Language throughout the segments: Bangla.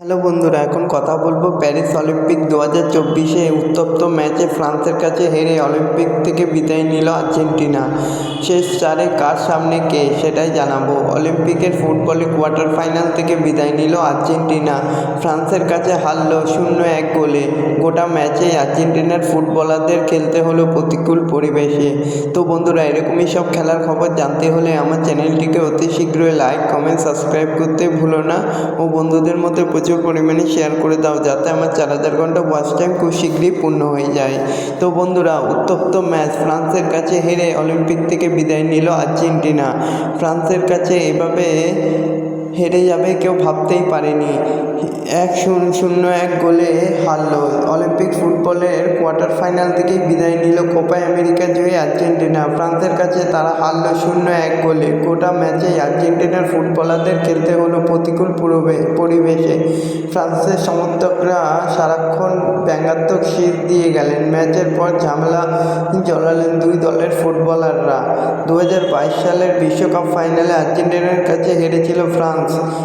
হ্যালো বন্ধুরা, এখন কথা বলব প্যারিস অলিম্পিক দু হাজার চব্বিশে উত্তপ্ত ম্যাচে ফ্রান্সের কাছে হেরে অলিম্পিক থেকে বিদায় নিল আর্জেন্টিনা। শেষ চারে কার সামনে কে, সেটাই জানাব। অলিম্পিকের ফুটবলে কোয়ার্টার ফাইনাল থেকে বিদায় নিল আর্জেন্টিনা। ফ্রান্সের কাছে হারল শূন্য এক গোলে। গোটা ম্যাচেই আর্জেন্টিনার ফুটবলারদের খেলতে হলো প্রতিকূল পরিবেশে। তো বন্ধুরা, এরকমই সব খেলার খবর জানতে হলে আমার চ্যানেলটিকে অতি শীঘ্রই লাইক, কমেন্ট, সাবস্ক্রাইব করতে ভুলো না। ও বন্ধুদের মধ্যে প্রচুর পরিমাণে শেয়ার করে দাও যাতে আমার চার হাজার ঘণ্টা ওয়াচ টাইম খুব শীঘ্রই পূর্ণ হয়ে যায়। তো বন্ধুরা, উত্তপ্ত ম্যাচ ফ্রান্সের কাছে হেরে অলিম্পিক থেকে বিদায় নিল আর্জেন্টিনা। ফ্রান্সের কাছে এভাবে হেরে যাবে কেউ ভাবতেই পারেনি। এক শূন্য এক গোলে হারল। অলিম্পিক ফুটবলের কোয়ার্টার ফাইনাল থেকেই বিদায় নিল কোপা আমেরিকা জয়ী আর্জেন্টিনা। ফ্রান্সের কাছে তারা হারলো শূন্য এক গোলে। গোটা ম্যাচে আর্জেন্টিনার ফুটবলারদের খেলতে হলো প্রতিকূল পরিবেশে। ফ্রান্সের সমর্থকরা সারাক্ষণ ব্যঙ্গাত্মক শীত দিয়ে গেলেন। ম্যাচের পর ঝামেলা জড়ালেন দুই দলের ফুটবলাররা। দু হাজার বাইশ সালের বিশ্বকাপ ফাইনালে আর্জেন্টিনার কাছে হেরেছিল ফ্রান্স।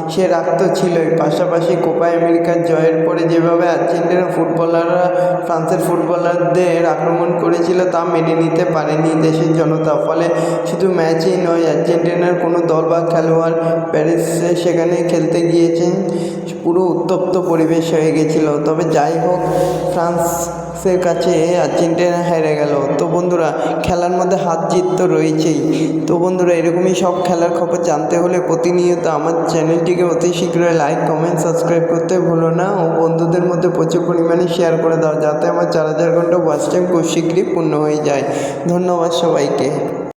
সে রাগ তো ছিলই। পাশাপাশি কোপা আমেরিকার জয়ের পরে যেভাবে আর্জেন্টিনার ফুটবলাররা, ফ্রান্সের ফুটবলারদের আক্রমণ করেছিল, তা মেনে নিতে পারেনি দেশের জনতা। ফলে শুধু ম্যাচই নয়, আর্জেন্টিনার কোনো দল বা খেলোয়াড় প্যারিসে সেখানে খেলতে গিয়েছেন। পুরো উত্তপ্ত পরিবেশ হয়ে গেছিল। তবে যাই হোক, ফ্রান্সের কাছে আর্জেন্টিনা হেরে গেল। তো বন্ধুরা, খেলার মধ্যে হাত জিত তো রয়েছেই। তো বন্ধুরা, এরকমই সব খেলার খবর জানতে হলে প্রতিনিয়ত আমার চ্যানেলটিকে অতি শীঘ্রই লাইক, কমেন্ট, সাবস্ক্রাইব করতে ভুলো না। ও বন্ধুদের মধ্যে প্রচুর পরিমাণে শেয়ার করে দাও, যাতে আমার চার হাজার ঘণ্টা ওয়াচ টাইম খুব শীঘ্রই পূর্ণ হয়ে যায়। ধন্যবাদ সবাইকে।